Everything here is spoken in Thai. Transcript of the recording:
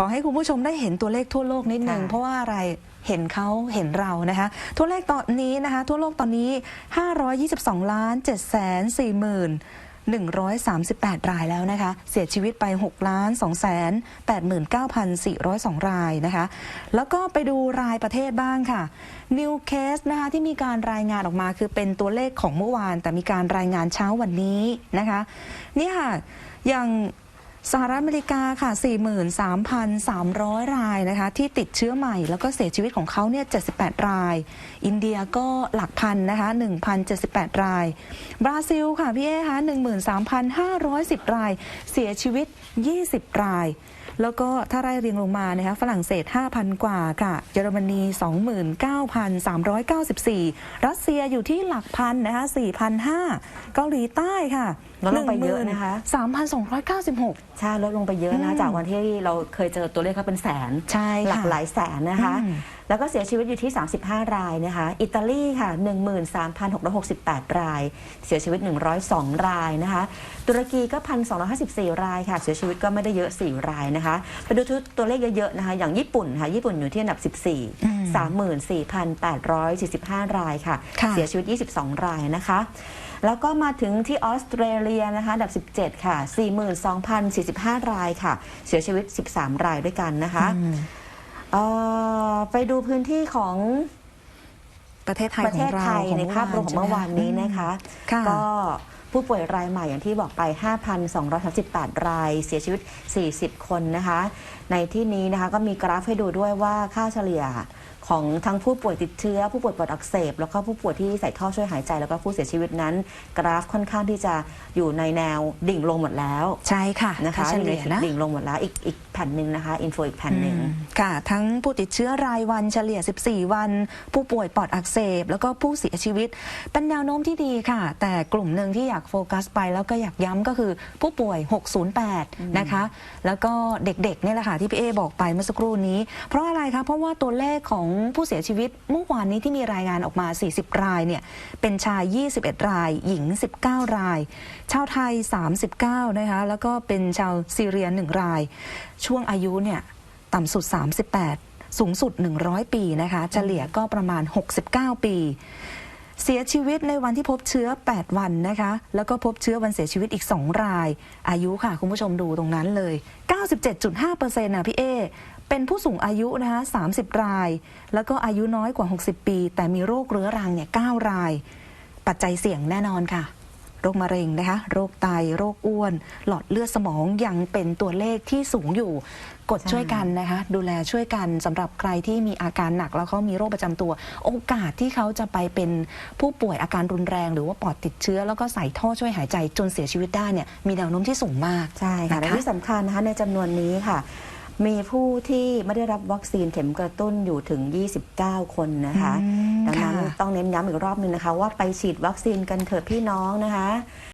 ขอให้คุณผู้ชมได้เห็นตัวเลขทั่วโลกนิดนึง ค่ะเพราะว่าอะไรเห็นเขาเห็นเรานะคะตัวเลขตอนนี้นะคะ ทั่วโลกตอนนี้ 522ล้าน7แสน4หมื่น138 รายแล้วนะคะ เสียชีวิตไป6ล้าน2แสน89,402 รายนะคะ แล้วก็ไปดูรายประเทศบ้างค่ะ New Case นะคะที่มีการรายงานออกมาคือเป็นตัวเลขของเมื่อวาน แต่มีการรายงานเช้าวันนี้นะคะ เนี่ยค่ะอย่าง สหรัฐอเมริกาค่ะ 43,300 รายนะคะ ที่ติดเชื้อใหม่ แล้วก็เสียชีวิตของเขาเนี่ย 78 ราย อินเดียก็หลักพันนะคะ 1,078 ราย บราซิลค่ะพี่เอคะ13,510 ราย เสียชีวิต 20 ราย แล้วก็ถ้าไล่เรียงลงมานะคะ ฝรั่งเศส 5,000 กว่าค่ะ เยอรมนี 29,394 รัสเซียอยู่ที่หลักพันนะคะ4,500เกาหลีใต้ค่ะลดลงไปเยอะนะคะ3,296ใช่ลดลงไปเยอะนะอืมจากวันที่เราเคยเจอตัวเลขเขาเป็นแสนใช่ค่ะหลักหลายแสนนะคะอืมแล้วก็เสียชีวิตอยู่ที่ 35 รายนะคะ อิตาลีค่ะ 13,668 ราย เสียชีวิต 102 รายนะคะ ตุรกีก็1,254 รายค่ะ เสียชีวิตก็ไม่ได้เยอะ 4 รายนะคะ ไปดูตัวเลขเยอะๆนะคะ อย่างญี่ปุ่นค่ะญี่ปุ่นอยู่ที่อันดับอืม14 34,845 รายค่ะค่ะ เสียชีวิต 22 รายนะคะ แล้วก็มาถึงที่ออสเตรเลียนะคะอันดับ 17 ค่ะ 42,045 รายค่ะ เสียชีวิต 13 รายด้วยกันนะคะอืมเอ่อไปดูพื้นที่ของประเทศไทยประขเทองศเราไทยของในภาพรวมของเมื่อวานนี้นะคะค่ะก็ผู้ป่วยรายใหม่อย่างที่บอกไป 5,238 ราย เสียชีวิต 40 คนนะคะ ในที่นี้นะคะก็มีกราฟให้ดูด้วยว่าค่าเฉลี่ย ของทั้งผู้ป่วยติดเชื้อ ผู้ป่วยปอดอักเสบ แล้วก็ผู้ป่วยที่ใส่ท่อช่วยหายใจ แล้วก็ผู้เสียชีวิตนั้น กราฟค่อนข้างที่จะอยู่ในแนวดิ่งลงหมดแล้วใช่ค่ะนะคะค่าเฉลี่ยนะดิ่งลงหมดแล้วอีกอีกแผ่นหนึ่งนะคะอินโฟอีกแผ่นหนึ่งอืมค่ะ ทั้งผู้ติดเชื้อรายวันเฉลี่ย 14 วัน ผู้ป่วยปอดอักเสบ แล้วก็ผู้เสียชีวิต เป็นแนวโน้มที่ดีค่ะ แต่กลุ่มหนึ่งที่อยากโฟกัสไป แล้วก็อยากย้ำก็คือผู้ป่วย 608 นะคะ แล้วก็เด็กๆเนี่ยแหละค่ะที่พี่เอบอกไปเมื่อสักครู่นี้ เพราะอะไรคะเพราะว่าตัวเลขของผู้เสียชีวิตเมื่อวานนี้ที่มีรายงานออกมา 40 รายเนี่ยเป็นชาย 21 ราย หญิง 19 ราย ชาวไทย 39 นะคะแล้วก็เป็นชาวซีเรีย1ราย ช่วงอายุเนี่ยต่ำสุด 38 สูงสุด 100 ปีนะคะเฉลี่ยก็ประมาณ 69 ปีเสียชีวิตในวันที่พบเชื้อ 8 วันนะคะ แล้วก็พบเชื้อวันเสียชีวิตอีก 2 ราย อายุค่ะ คุณผู้ชมดูตรงนั้นเลย 97.5%นะพี่เอ เป็นผู้สูงอายุนะคะ30 ราย แล้วก็อายุน้อยกว่า 60 ปี แต่มีโรคเรื้อรังเนี่ย9ราย ปัจจัยเสี่ยงแน่นอนค่ะ โรคมะเร็งนะคะ โรคไต โรคอ้วน หลอดเลือดสมองยังเป็นตัวเลขที่สูงอยู่ กดใช่ช่วยกันนะคะ ดูแลช่วยกันสำหรับใครที่มีอาการหนักแล้วเขามีโรคประจำตัว โอกาสที่เขาจะไปเป็นผู้ป่วยอาการรุนแรง หรือว่าปอดติดเชื้อ แล้วก็ใส่ท่อช่วยหายใจจนเสียชีวิตได้เนี่ยมีแนวโน้มที่สูงมากใช่ค่ะนะคะและที่สำคัญนะคะในจำนวนนี้ค่ะ มีผู้ที่ไม่ได้รับวัคซีนเข็มกระตุ้นอยู่ถึง 29 คนนะคะอืมดังนั้นค่ะต้องเน้นย้ำอีกรอบหนึงนะคะ ว่าไปฉีดวัคซีนกันเถอะพี่น้องนะคะ